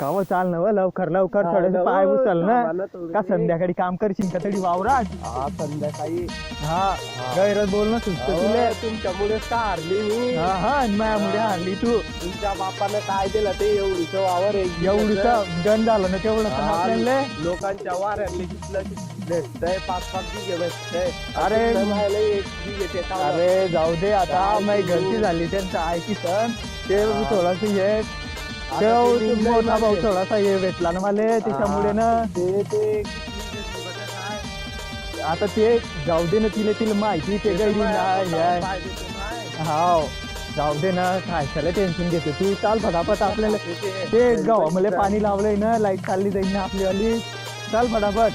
काव चाल ना लवकर लवकर थोडेसे ना पाय उचल ना. का. संध्याकाळी काम करशील का तरी वावरात? हा संध्याकाळी. हा गैरच बोलणं सुचत तुले. तुमच्यामुळे का हारली मी? हा हा माझ्यामुळे हरली तू. तुमच्या बापानं काय दिलं ते एवढीच वावर एवढूच गण झालं ना तेवढं लोकांच्या कितलं भेटतंय पाच पाच बिघे भेटतंय अरे. अरे जाऊ दे आता माझी तू? घरची झाली त्यांचं ऐकी सण? ते. थोडस हे तेव्हा मोठा भाऊ. थोडासा हे भेटला ना मला त्याच्यामुळे ना ते. आता ते जाऊ दे ना तिला तिला माहिती ते गैरी तर ना माय- हे पाहिजे ते माय. हाव. जाऊ दे ना काय त्याला टेन्शन घेते. तू चाल फटाफट आपल्याला ते- गावामध्ये पाणी लावलंय ना लाइट चालली जाईल ना आपली वाली. चाल फटाफट.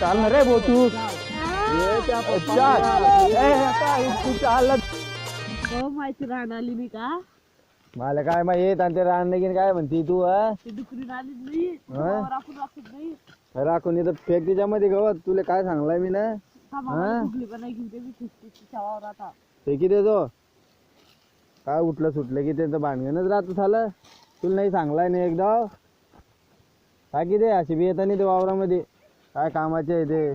चाल ना रे भाऊ तू. हे चाल. तू चाल. हो माहिती राहणार आली नाही का? मला काय माहीत आणि ते राहणं काय म्हणती तू हा? ती नाही? राखून राखत नाही. राखून इथं फेक त्याच्यामध्ये गवत. तुला काय सांगलाय मी ना? हा? मामा फुगली पण नाही घेऊन ते आता. फेकी देतो? काय उठलं सुटलं की त्यांचं भांडणच राहत झालं. तुला नाही सांगलाय नाही एकदा? काय की ते अशी बी येतं नाही ते वावरामध्ये. काय कामाचे आहे ते?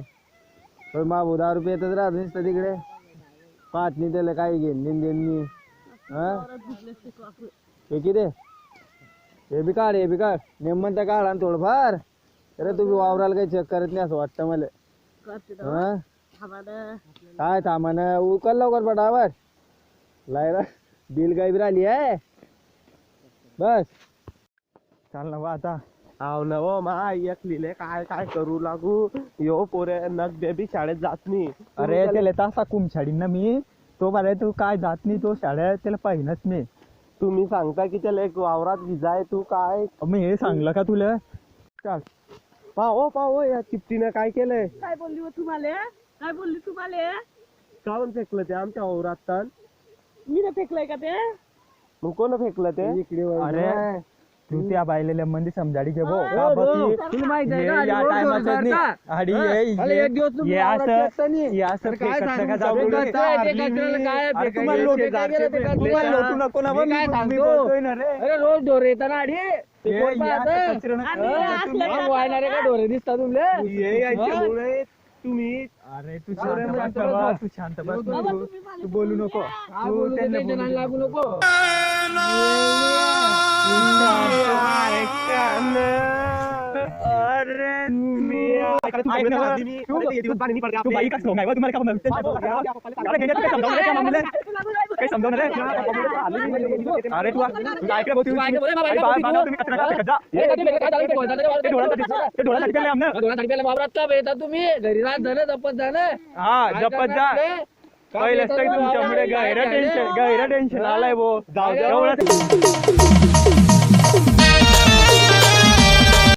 पण मा दहा रुपये येतच राहत नुसतं तिकडे. पाहत नाही त्याला काय देईन मी हा? दे हे बी काढ हे बी काढ. नेमन त्या काढ आणि थोडंफार. अरे तुम्ही वावराला काही चेक करत नाही असं वाटतं मला. हा? थांबा ना. काय थांबान? उकल लवकर पटावर लायला बिल काय बी राहिली आहे? बस. चाल ना बा आता. हाव ना हो माय एकलीले काय काय करू लागू? यो पोरे नग बेबी शाळेत जात नाही. अरे त्याला तासा कुम छाडीन ना मी. तो बरे तू काय जात नाही तो शाळेत त्याला पाहिनच मी तुम्ही सांगता की त्याला एक वावरात विजाय तू काय? मी हे सांगलं का तुला? चाल. पाहो पाहो या चिपटीनं काय केलंय? काय बोलली हो तुम्हाला काय बोलली तुम्हाला? काऊन फेकलं ते आमच्या वावरात तण मी ना फेकलंय का ते? मग कोण फेकलं ते? अरे तू त्या बायलेल्या मंदी समजाडी घे भो का बघ हो, ही- तुला माहीत आहे हे का? या रोज टायमाचं नाही. का? आणि हा? हे- अरे, हे- एक दिवस तुम्ही हे वावरात असं- फेकता नाही. हे असं अरे, काय फेकत सांगू का जाऊ. दे. काय अरे, काय अरे? तुम्हाला हे लोटू नको ते काय तुम्हाला? लोटू नको ना बा, मी मी? बोलतोय ना रे अरे रोज ढोर येतात ना आडी हे या? कचऱ्यानं- आम्ही अरे, असलं तुम्ही- का- वाहणारे का ढोरे दिसतात तुमले हे याच्यामुळे तुम्ही अरे तू शांत बस बाबा. तू शांत बस बाबा, तू तुम्ही मला तू बोलू नको काय तू बोलू ते त्यांना टेन्शन बोलू लागू नको. तू- बाई का स्लोंग आहे बा? तुम्हाला काय? अरे, घेण्याचं काय? काही समजावून रे? अरे तू बा- बाबा, तुम्ही घरी राहत झालं जपत झालं हा जपत जा. पहिलं तुमच्यामुळे गैर टेन्शन गैर टेन्शन आलाय भो जाऊ